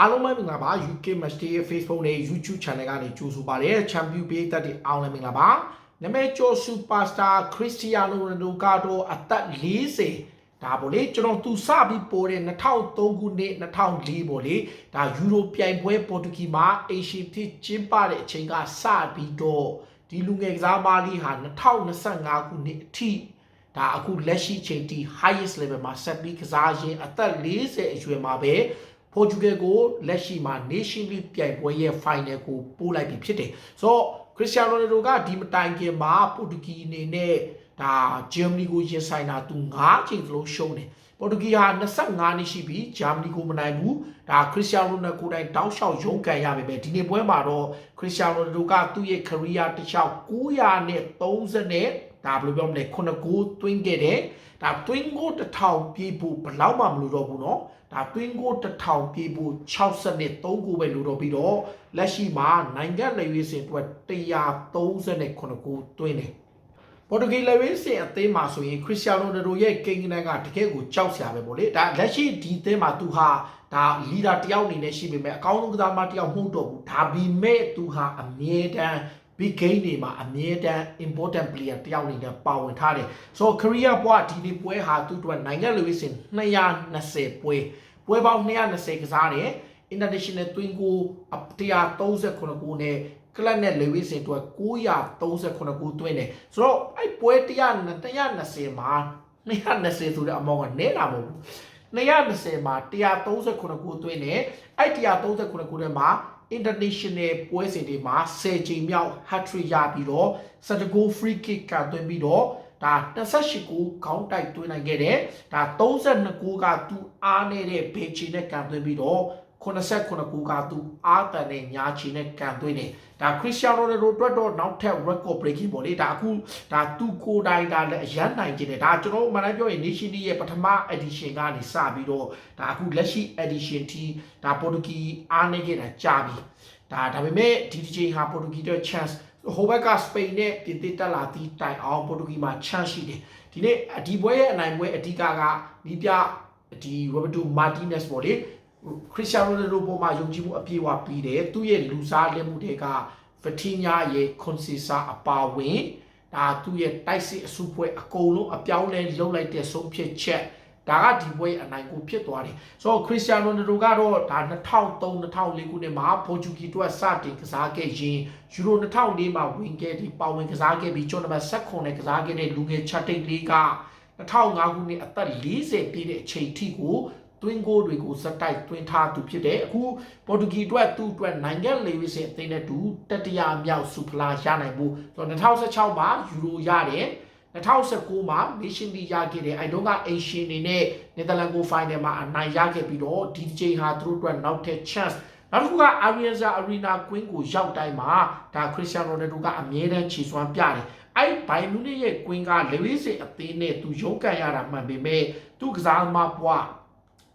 အားလုံးပဲမင်္ဂလာပါ UK Match Day ရဲ့ Facebook နဲ့ YouTube Channel ကနေကြိုဆိုပါရစေ Champion ပေးသက်တဲ့အားလုံးမင်္ဂလာပါနာမည်ကျော် Superstar Cristiano Ronaldo ကတော့အသက်40ဒါပေါ့လေကျွန်တော်သူစပြီးပို့တဲ့2003ခုနှစ်2004ပေါ့လေဒါယူရိုပြိုင်ပွဲပေါ်တူဂီမှာအေရှီဖြစ်ကျင်းပတဲ့အချိန်ကစပြီးတော့ဒီလူငယ်ကစားမလေးဟာ2025ခုနှစ်အထိဒါအခုလက်ရှိချိန်ထိ highest level မှာဆက်ပြီးကစားရင်းအသက်40အရွယ်မှာပဲ ပေါ်တူဂီကိုလက်ရှိမှာ Nation League ပြိုင်ပွဲရဲ့ final ကိုပို့လိုက်ပြီဖြစ်တယ်ဆိုတော့ခရစ္စတီယာနိုရိုနယ်ဒိုကဒီမတိုင်ခင်မှာပေါ်တူဂီအနေနဲ့ဒါဂျာမနီကိုရင်ဆိုင်တာသူ9ချိန်စလုံးရှုံးတယ်ပေါ်တူဂီဟာ25နှစ်ရှိပြီဂျာမနီကိုမနိုင်ဘူးဒါခရစ္စတီယာနိုရိုနယ်ကိုယ်တိုင်တောက်လျှောက်ရုန်းကန်ရပြီပဲဒီနေ့ပွဲမှာတော့ခရစ္စတီယာနိုရိုနယ်ဒိုကသူ့ရဲ့ career တစ်လျှောက်930နဲ့ ဒါဘယ်လိုပြောမလဲခုနှစ်ဂိုးသွင်းခဲ့တယ်ဒါသွင်းဂိုးတစ်ထောင်ပြည့်ဖို့ဘယ်တော့မှမလိုတော့ဘူးเนาะဒါသွင်းကိုတစ်ထောင်ပြေးဖို့60နဲ့3ကိုပဲလိုတော့ပြီးတော့လက်ရှိမှာနိုင်ငံလက်ရွေးစင်အတွက်139ကိုတွင်းတယ်ပေါ်တူဂီလက်ရွေးစင်အသင်းမှာဆိုရင်ခရစ္စတီယာနိုရိုနယ်ဒိုရဲ့ကိန်းဂနန်ကတကယ်ကိုကြောက်စရာပဲပေါ့လေဒါလက်ရှိဒီအသင်းမှာသူဟာဒါလီဒါတယောက်အနေနဲ့ရှိပေမဲ့အကောင်းဆုံးကစားမတယောက်မဟုတ်တော့ဘူးဒါပေမဲ့သူဟာအမြဲတမ်း big game တွေမှာအမြဲတမ်း important player တယောက်အနေနဲ့ပါဝင်ထားတယ်ဆိုတော့ career ဘွားဒီနေ့ပွဲဟာသူ့အတွက်နိုင်ငံလူဝိစင်220ပွဲပွဲပေါင်း220ကစားတယ် international twin ကို139ခုနဲ့ကလပ်နဲ့လေဝိစင်အတွက်939ခုတွင်းတယ်ဆိုတော့အဲ့ပွဲ100 120မှာ220ဆိုတဲ့အမောင်းကနဲတာမဟုတ်ဘူး220မှာ139ခုတွင်းတယ်အဲ့139ခုထဲမှာ international ပွဲစဉ်တွေမှာ10ချိန်မြောက် hat trick ရပြီးတော့17 goal free kick ကသွင်းပြီးတော့ဒါ28ကိုခေါင်းတိုက်သွင်းနိုင်ခဲ့တယ်ဒါ32ကိုကသူအားနေတဲ့ဘေချီနဲ့ကန်သွင်းပြီးတော့ 89ကိုကသူအားတန်တဲ့ညာချီနဲ့ကန်သွင်းတယ်ဒါခရစ္စတီယာနိုရိုနယ်ဒိုအတွက်တော့နောက်ထပ် record breaking ပေါ့လေဒါအခုဒါသူကိုယ်တိုင်ဒါလည်းအရန်နိုင်ခြင်းတယ်ဒါကျွန်တော်မှန်တိုင်းပြောရင် Nation League ရဲ့ပထမ edition ကနေစပြီးတော့ဒါအခုလက်ရှိ edition ထိဒါပေါ်တူဂီအားနေခဲ့တာကြာပြီဒါဒါပေမဲ့ဒီဒီချိန်ဟာပေါ်တူဂီအတွက် chance ဟိုဘက်ကစပိန်နဲ့ပြင်သစ်တက်လာသည့်တိုင်အောင်ပေါ်တူဂီမှာ chance ရှိတယ်ဒီနေ့ဒီပွဲရဲ့အနိုင်ပွဲအဓိကကဒီပြဒီ Roberto Martinez ပေါ့လေ ခရစ္စတီယာနိုရိုနယ်ဒိုပေါ်မှာယုံကြည်မှုအပြည့်အဝပြီးတယ်သူ့ရဲ့လူစားလက်မှုတွေကဖတီညာရဲ့ကွန်စီဆာအပါဝင်ဒါသူ့ရဲ့တိုက်စစ်အစုဖွဲ့အကုန်လုံးအပြောင်းလဲလုပ်လိုက်တဲ့ဆုံးဖြတ်ချက်ဒါကဒီပွဲအနိုင်ကိုဖြစ်သွားတယ်ဆိုတော့ခရစ္စတီယာနိုရိုနယ်ဒိုကတော့ဒါ2003 2004ခုနှစ်မှာပေါ်တူဂီအတွက်စတင်ကစားခဲ့ရင်ယူရို2004မှာဝင်ခဲ့ပြီးပါဝင်ကစားခဲ့ပြီးကျွန်တော်နံပါတ်16နဲ့ကစားခဲ့တဲ့လူငယ်ချက်တိတ်လေးက2005ခုနှစ်အသက်40ပြည့်တဲ့အချိန်ထိကို တွင်းကိုတွေကိုစက်တိုက်တွင်းထားသူဖြစ်တယ်အခုပေါ်တူဂီအတွက်သူ့အတွက်နိုင်ငံလေဝီစင်အသင်းနဲ့တူတတိယမြောက်စူဖလာရနိုင်ဖို့ဆိုတော့2016မှာယူရိုရတယ်2019မှာ Nation League ရခဲ့တယ်အဲတုန်းက Asian နေနဲ့ Netherlands ကို final မှာအနိုင်ရခဲ့ပြီးတော့ဒီတစ်ချိန်ဟာသူတို့အတွက်နောက်ထပ် chance နောက်တစ်ခုက Arianza Arena Queen ကိုရောက်တိုင်းမှာဒါ Cristiano Ronaldo ကအမြဲတမ်းခြေစွမ်းပြတယ်အဲ့ဘိုင်နူးရဲ့ Queen ကလေဝီစင်အသင်းနဲ့သူရုန်းကန်ရတာမှန်ပေမဲ့သူကစားမပွား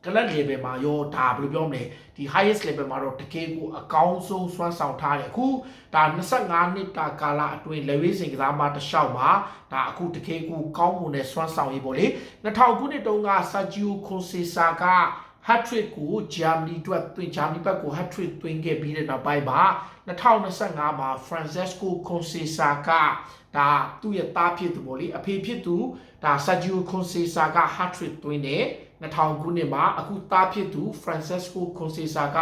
ကလပ် level မှာရောဒါဘယ်လိုပြောမလဲဒီ highest level မှာတော့တကယ်ကိုအကောင်းဆုံးစွမ်းဆောင်ထားတယ်အခုဒါ25နှစ်တာကာလအတွင်း level စင်ကစားမတစ်လျှောက်မှာဒါအခုတကယ်ကိုကောင်းမွန်တဲ့စွမ်းဆောင်ရေးပေါ့လေ2000ခုနှစ်တုန်းက Sergio Conceição က hat trick ကိုဂျာမနီအတွက်သွင်းဂျာမနီဘက်ကို hat trick သွင်းခဲ့ပြီးတဲ့နောက်ပိုင်းမှာ2025မှာ Francesco Conceição ကဒါသူ့ရဲ့သားဖြစ်သူပေါ့လေအဖေဖြစ်သူဒါ Sergio Conceição က hat trick သွင်းတယ် 2000ခုနှစ်မှာအခုသားဖြစ်သူ Francesco Conceição က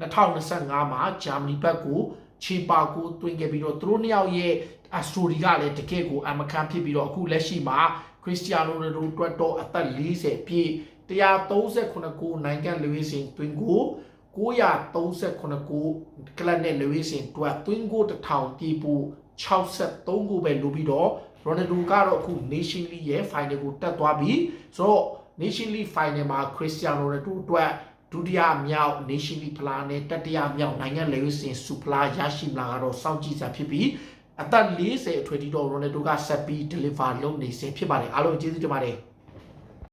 2025မှာဂျာမနီဘက်ကိုချီပါကိုတွင်ခဲ့ပြီးတော့သူတို့နှစ်ယောက်ရဲ့အစတိုရီကလည်းတကယ့်ကိုအမကန်ဖြစ်ပြီးတော့အခုလက်ရှိမှာခရစ္စတီယာနိုရိုနယ်ဒိုအတွက်တော့အသက်40ပြည့်139ကိုနိုင်ငံလူဝေးစင်တွင်ကို939ကိုကလပ်နဲ့လူဝေးစင်တွက်တွင်ကို1000ပြည့်ဖို့63ကိုပဲလိုပြီးတော့ရိုနယ်ဒိုကတော့အခု Nation League ရဲ့ final ကိုတက်သွားပြီဆိုတော့ Nation League Final မှာ Cristiano Ronaldo အတွက်ဒုတိယမြောက် Nation League ဖလားနဲ့တတိယမြောက်နိုင်ငံလေဝစင်စူဖလားရရှိမလားကတော့စောင့်ကြည့်စာဖြစ်ပြီးအသက်40အထွေထိတော့ Ronaldo ကဆက်ပြီး deliver လုပ်နေစေဖြစ်ပါတယ်အားလုံးကျေးဇူးတင်ပါတယ်